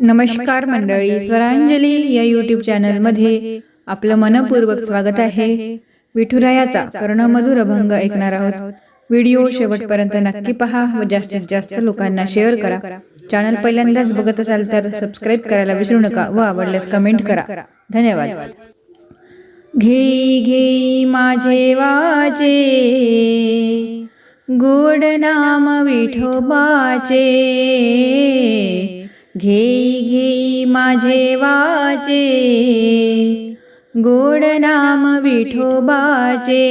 नमस्कार मंडळी स्वरांजली या यूट्यूब चॅनलमध्ये आपलं मनपूर्वक स्वागत आहे. विठुरायाचा कर्णमधुर अभंग ऐकणार आहोत. व्हिडिओ शेवटपर्यंत नक्की पहा व जास्तीत जास्त लोकांना शेअर करा. चॅनल पहिल्यांदाच बघत असाल तर सबस्क्राईब करायला विसरू नका व आवडल्यास कमेंट करा. धन्यवाद. घेई घेई माझे वाचे गोड नाम विठोबाचे. घेई घेई माझे वाचे गोड नाम विठोबाचे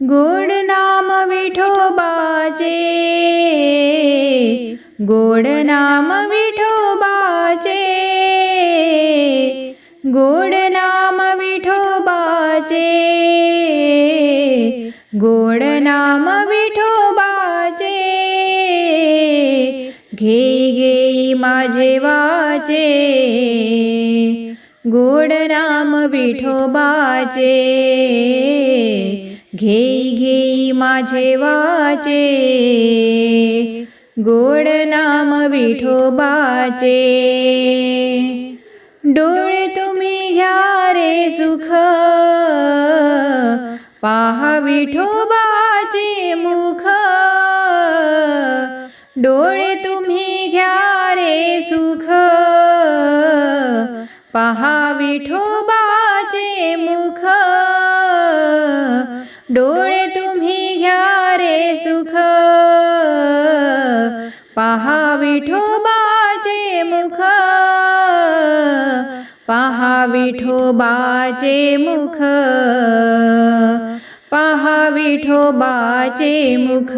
गोड नाम विठोबाचे गोड नाम विठोबाचे गोड नाम विठोबाचे. घेई घेई माझे वाचे. गोड नाम विठोबाचे. डोळे तुम्ही घ्या रे सुख. पाहा विठोबाचे मुख. डोळे तुम्ही घ्या रे सुख. पहा विठोबाचे मुख. डोळे तुम्ही घ्या रे सुख. पहा विठोबाचे मुख. पहा विठोबाचे मुख. पहा विठोबाचे मुख.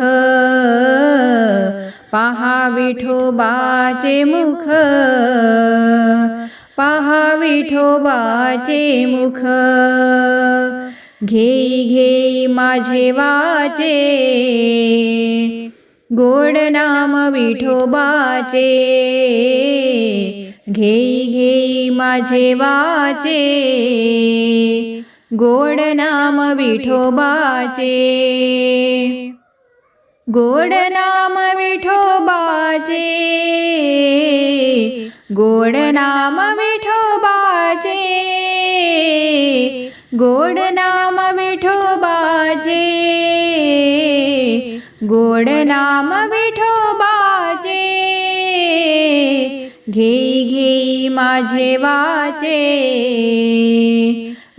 पहा विठोबाचे मुख. पहा विठोबाचे मुख. घेई घेई माझे वाचे. गोड नाम विठोबाचे. घेई घेई माझे वाचे. गोड नाम विठोबाचे. गोड नाम विठोबाचे. गोड नाम विठोबाचे गोड नाम विठोबाचे गोड नाम विठोबाचे घेई घेई माझे वाचे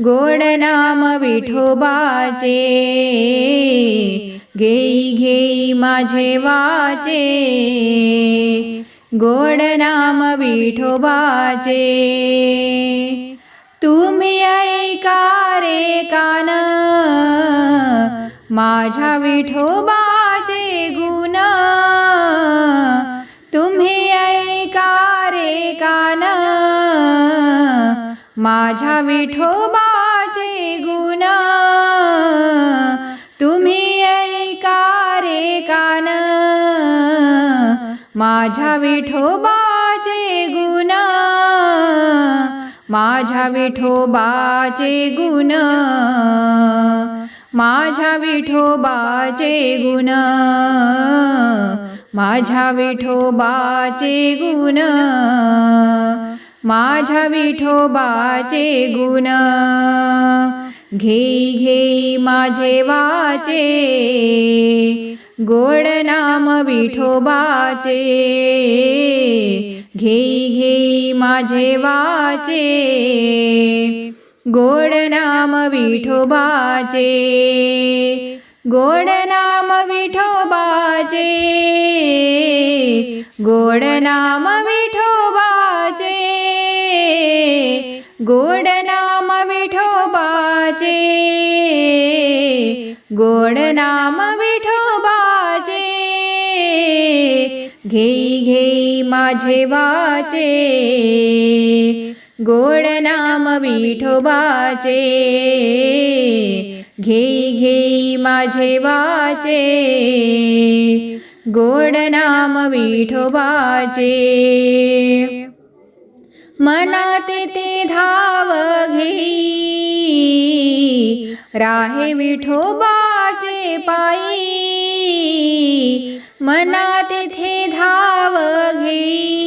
गोड नाम विठोबाचे घेई घेई माझे वाचे गोड नाम विठोबाचे तुम्ही ऐका रे कान. माझ्या विठोबाचे गुण. तुम्ही ऐका रे कान. माझ्या विठोबा माझ्या विठोबाचे गुण. माझ्या विठोबाचे गुण. माझ्या विठोबाचे गुण. माझ्या विठोबाचे गुण. माझ्या विठोबाचे गुण. घेई घेई माझे वाचे. गोड नाम विठोबाचे. घेई घेई माझे वाचे. गोड नाम विठोबाचे. गोड नाम विठोबाचे. गोड नाम विठोबाचे. गोड नाम विठोबाचे. गोड नाम घेई घेई माझे वाचे. गोड नाम विठोबाचे. घेई घेई माझे वाचे. गोड नाम विठोबाचे. मनात ते धाव घेई राहे विठोबाचे पायी. मना तेथे धाव घेई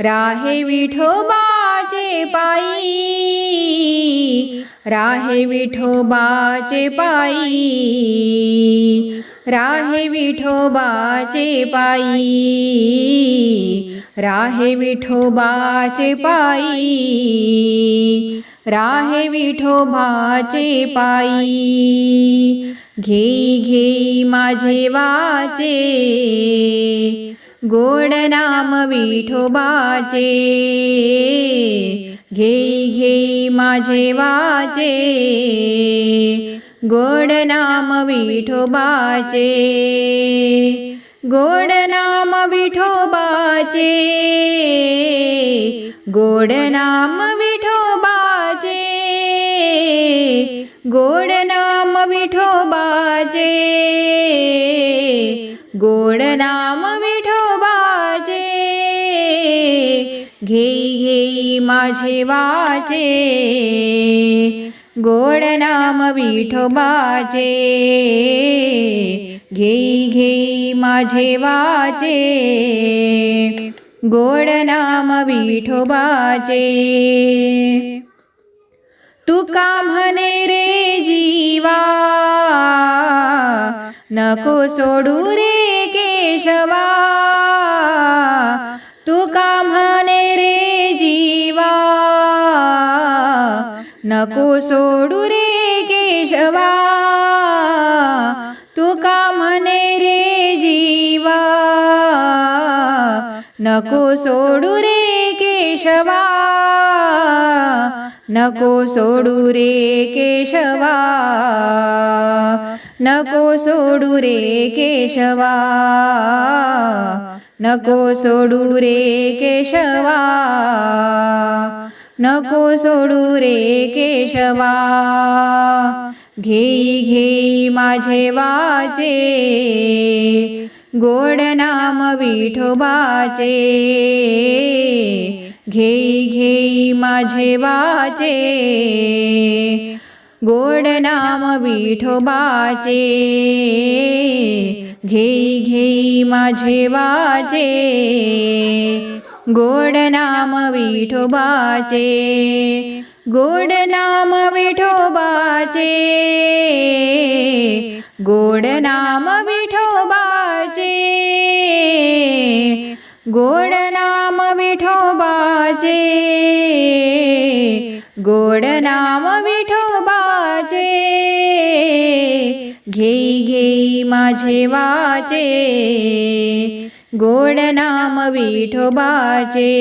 राहे विठोबाचे पायी. राहे विठोबाचे पायी. राहे विठोबाचे पायी. राहे विठोबाचे पायी. राहे विठोबाचे पायी. घेई घेई माझे वाचे गोड नाम विठोबाचे. घेई घेई माझे वाचे गोड नाम विठोबाचे. गोड नाम विठोबाचे गोड नाम विठोबा गोड नाम विठोबाचे गोड नाम विठोबाचे घेई घेई माझे वाचे गोड नाम विठोबाचे घेई घेई माझे वाचे गोड नाम विठोबाचे तुका म्हणे रे जीवा? नको सोडू रे केशवा. तुका म्हणे रे जीवा? नको सोडू रे केशवा. तुका म्हणे रे जीवा? नको सोडू रे केशवा. नको सोडू रे केशवा. नको सोडू रे केशवा. नको सोडू रे केशवा. नको सोडू रे केशवा. घेई घेई माझे वाचे. गोड नाम विठोबाचे. घेई घेई माझे वाचे गोड नाम विठोबाचे. घेई घेई माझे वाचे गोड नाम विठोबाचे. गोड नाम विठोबाचे गोड नाम विठोबाचे. गोड विठोबाचे गोड नाम विठोबाचे घेई घेई माझे वाचे गोड नाम विठोबाचे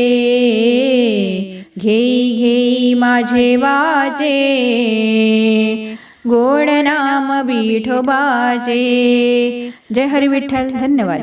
घेई घेई माझे वाचे गोड नाम विठोबाचे जय हरी विठ्ठल. धन्यवाद.